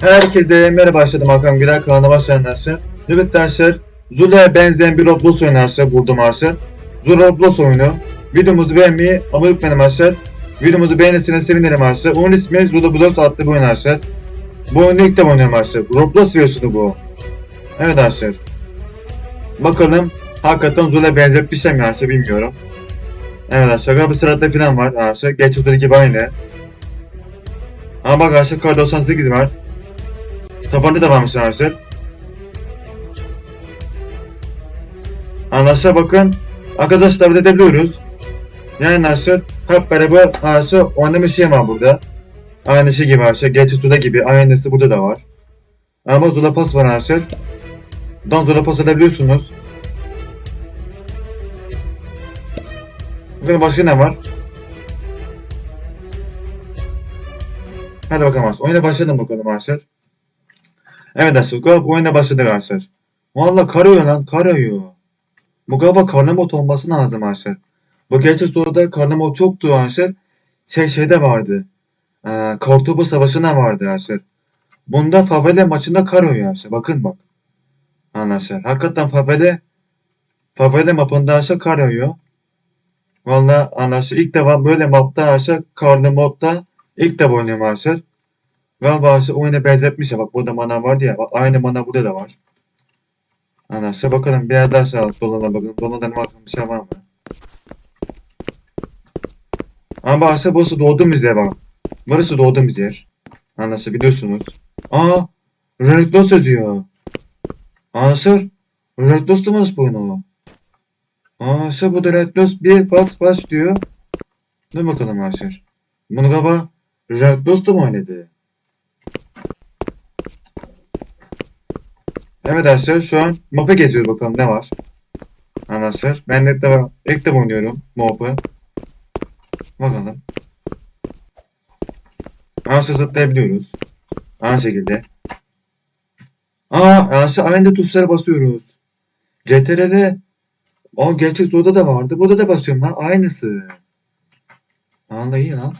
Herkese merhaba başladım Hakan Güler kanalına başlayan arkadaşlar. Evet arkadaşlar Zula'ya benzeyen bir Roblox oyunu arkadaşlar buldum arkadaşlar. Zula Roblox oyunu. Videomuzu beğenmeyi ama unutmayın arkadaşlar. Videomuzu beğenirseniz sevinirim arkadaşlar. Oyun ismi Zula Blox adlı bir oyun arkadaşlar. Bu oyunu ilk defa oynuyorum arkadaşlar. Roblox versiyonu bu. Evet arkadaşlar. Bakalım hakikaten Zula'ya benzetmişler mi arkadaşlar bilmiyorum. Evet arkadaşlar galiba sırada falan var arkadaşlar. Geç Zula gibi aynı. Ama bak arkadaşlar kar 98 var. Tabanca da varmış arkadaşlar. Arkadaşlar bakın. Arkadaşlar davet edebiliyoruz. Yani arkadaşlar hep beraber arkadaşlar oynama şey var burada. Aynı şey gibi arkadaşlar. Gerçi Zula gibi. Aynısı burada da var. Ama Zula Pass var arkadaşlar. Buradan Zula Pass edebiliyorsunuz. Bakın başka ne var? Hadi bakalım. Oyuna başlayalım bakalım arkadaşlar. Evet bu oyuna başladık arkadaşlar. Valla kar yağıyor lan kar yağıyor. Bu galiba karnamot olması lazım arkadaşlar. Bu gerçek soruda karnamot yoktu arkadaşlar. Şey şeyde vardı. Ee, Kartopu Savaşı'na vardı arkadaşlar. Bunda favela maçında kar yağıyor arkadaşlar. Bakın bak. Arkadaşlar hakikaten favela favela mapında arkadaşlar kar yağıyor. Valla arkadaşlar ilk defa böyle mapta arkadaşlar karlı modda ilk defa oynuyorum arkadaşlar. Galiba işte oyuna benzetmiş ya bak burada mana vardı ya bak aynı mana burada da var. Arkadaşlar bakalım bir yer daha sağ dolana bakalım. Dolanadan bakalım bir şey var mı? Ama aslında burası doğduğumuz yer bak. Burası doğduğumuz yer. Arkadaşlar biliyorsunuz. Aa! Reklos yazıyor. Arkadaşlar Reklos da mı bu oyunu? Arkadaşlar burada Reklos bir pas pas diyor. Dur bakalım arkadaşlar. Bunu galiba Reklos da mı oynadı? Evet arkadaşlar şu an map'a geziyoruz bakalım ne var. Arkadaşlar ben de ilk defa, ilk defa oynuyorum map'ı. Bakalım. Arkadaşlar zıplayabiliyoruz. Aynı şekilde. Aa arkadaşlar aynı tuşlara basıyoruz. CTRL'de o gerçek zorda da vardı. Burada da basıyorum lan. Aynısı. Anda iyi lan.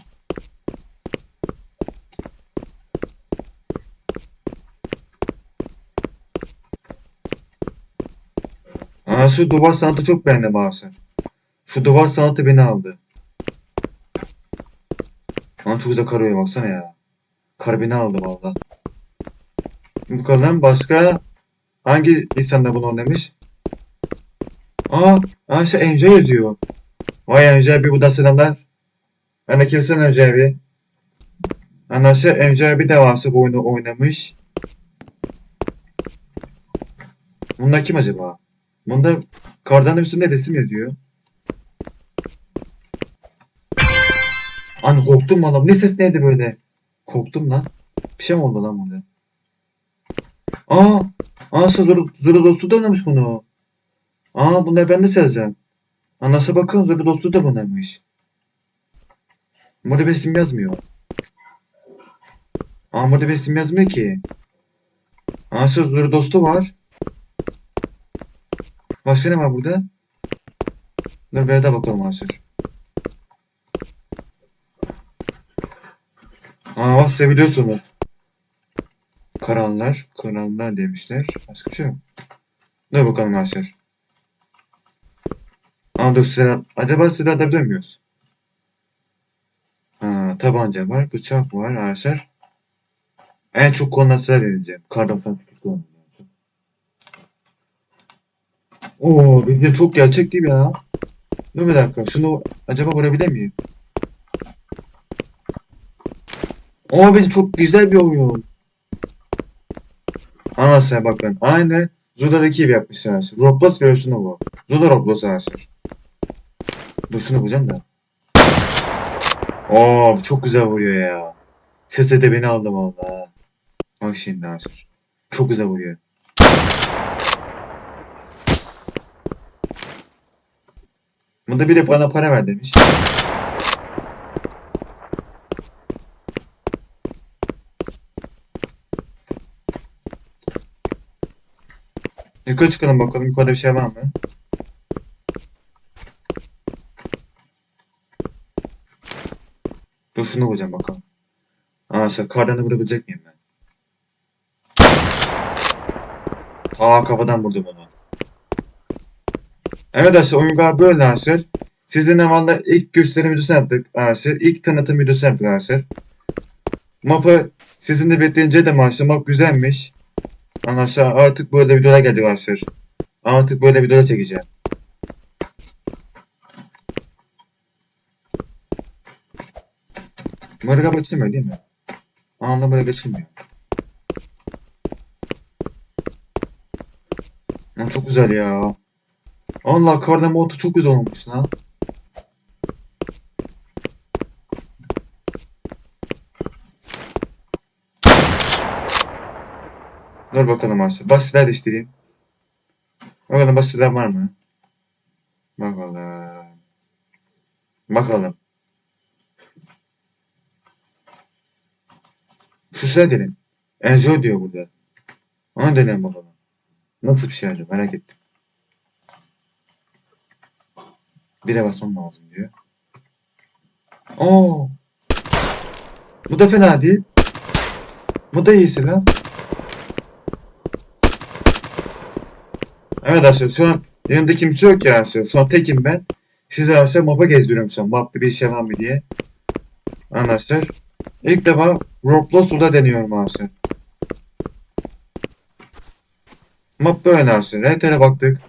Aa, şu duvar sanatı çok beğendim arkadaşlar. Şu duvar sanatı beni aldı. Ama çok güzel karıyor baksana ya. Kar beni aldı valla. Bakalım başka hangi insanlar bunu oynamış? Aa, aa şey Enjoy yazıyor. Vay Enjoy abi buradan selamlar. Ben de kimsin Enjoy abi? Arkadaşlar Enjoy abi de varsa bu oyunu oynamış. Bunlar kim acaba? Bunda kardan üstünde resim yazıyor. An korktum lan. Ne ses neydi böyle? Korktum lan. Bir şey mi oldu lan burada? Aa! Aa Zuru, Zuru dostu da oynamış bunu. Aa bunlar ben de seveceğim. Anası bakın Zuru dostu da bunlarmış. Burada bir isim yazmıyor. Aa burada bir isim yazmıyor ki. Şu Zuru dostu var. Başka ne var burada? Dur bir de bakalım arkadaşlar. Aa bak seviyorsunuz. Krallar, krallar demişler. Başka bir şey yok. Dur bakalım arkadaşlar. Aa dur silah. Acaba silah atabiliyor muyuz? Ha, tabanca var, bıçak var arkadaşlar. En çok konudan silah deneyeceğim. Kar 98 kullanacağım. Oo, bizim çok gerçek gibi ya. Dur bir dakika. Şunu acaba vurabilir miyim? Oo bizim çok güzel bir oyun. Anasına bakın. Aynı Zula'daki gibi yapmışlar. Roblox versiyonu bu. Zula Roblox arkadaşlar. Dur şunu bulacağım da. Oo çok güzel vuruyor ya. Sesi de beni aldı valla. Bak şimdi arkadaşlar. Çok güzel vuruyor. Bunda biri bana para ver demiş. Yukarı çıkalım bakalım yukarıda bir şey var mı? Dur şunu vuracağım bakalım. Aa sen kardanı vurabilecek miyim ben? Aa kafadan vurdum onu. Evet arkadaşlar oyun böyle arkadaşlar. Sizinle valla ilk gösterim videosu yaptık arkadaşlar. İlk tanıtım videosu yaptık arkadaşlar. Mapı sizinle bekleyince de arkadaşlar map güzelmiş. Arkadaşlar artık böyle videolar geldi arkadaşlar. Artık böyle videolar çekeceğim. Galiba geçilmiyor değil mi? Anında böyle geçilmiyor. Çok güzel ya. Allah karda modu çok güzel olmuş lan. Dur bakalım aslında. Baş silah değiştireyim. Bakalım baş silah var mı? Bakalım. Bakalım. Şu silah deneyelim. Enjoy diyor burada. Onu deneyelim bakalım. Nasıl bir şey acaba merak ettim. Bir de basmam lazım diyor. Oo. Bu da fena değil. Bu da iyisi lan. Evet arkadaşlar şu an yanımda kimse yok ya arkadaşlar. Şu an tekim ben. Size arkadaşlar map'a gezdiriyorum şu an. Map'ta bir şey var mı diye. Arkadaşlar. İlk defa Roblox Suda deniyorum arkadaşlar. Map böyle arkadaşlar. Her baktık.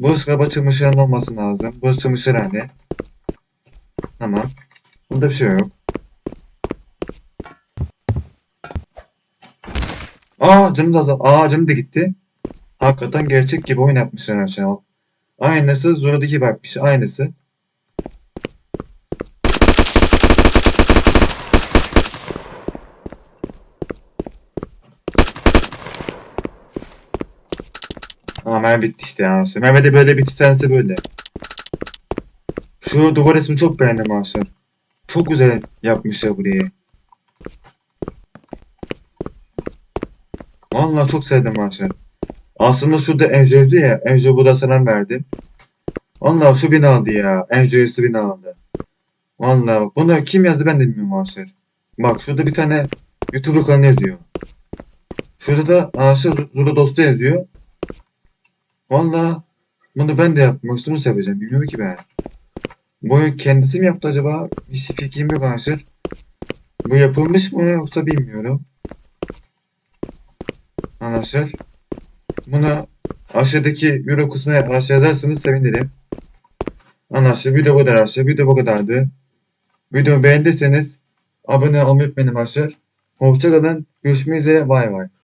Burası kaba çamaşırın olması lazım. Burası çamaşırhane. Tamam. Bunda bir şey yok. Aa canım da. Aa canım da gitti. Hakikaten gerçek gibi oyun yapmışlar aşağı. Aynısı Zora'daki bakmış. Aynısı. Ama Mehmet bitti işte ya. Mehmet'e böyle bitti sense böyle. Şu duvar resmi çok beğendim arkadaşlar. Çok güzel yapmışlar burayı. Vallahi çok sevdim arkadaşlar. Aslında şurada Enjoy'du ya. Enjoy burada selam verdi. Vallahi şu beni aldı ya. Enjoy'su beni aldı. Vallahi bunu kim yazdı ben de bilmiyorum arkadaşlar. Bak şurada bir tane YouTube kanalı yazıyor. Şurada da arkadaşlar Zula Dostu yazıyor. Vallahi bunu ben de yapmıştım. Nasıl yapacağım bilmiyorum ki ben. Bu kendisi mi yaptı acaba? Bir fikrim yok arkadaşlar. Bu yapılmış mı yoksa bilmiyorum. Arkadaşlar. Buna aşağıdaki euro kısmına aşağı yazarsanız sevinirim. Arkadaşlar video bu kadar arkadaşlar. Video bu kadardı. Videomu beğendiyseniz abone olmayı unutmayın arkadaşlar. Hoşçakalın. Görüşmek üzere. Bay bay.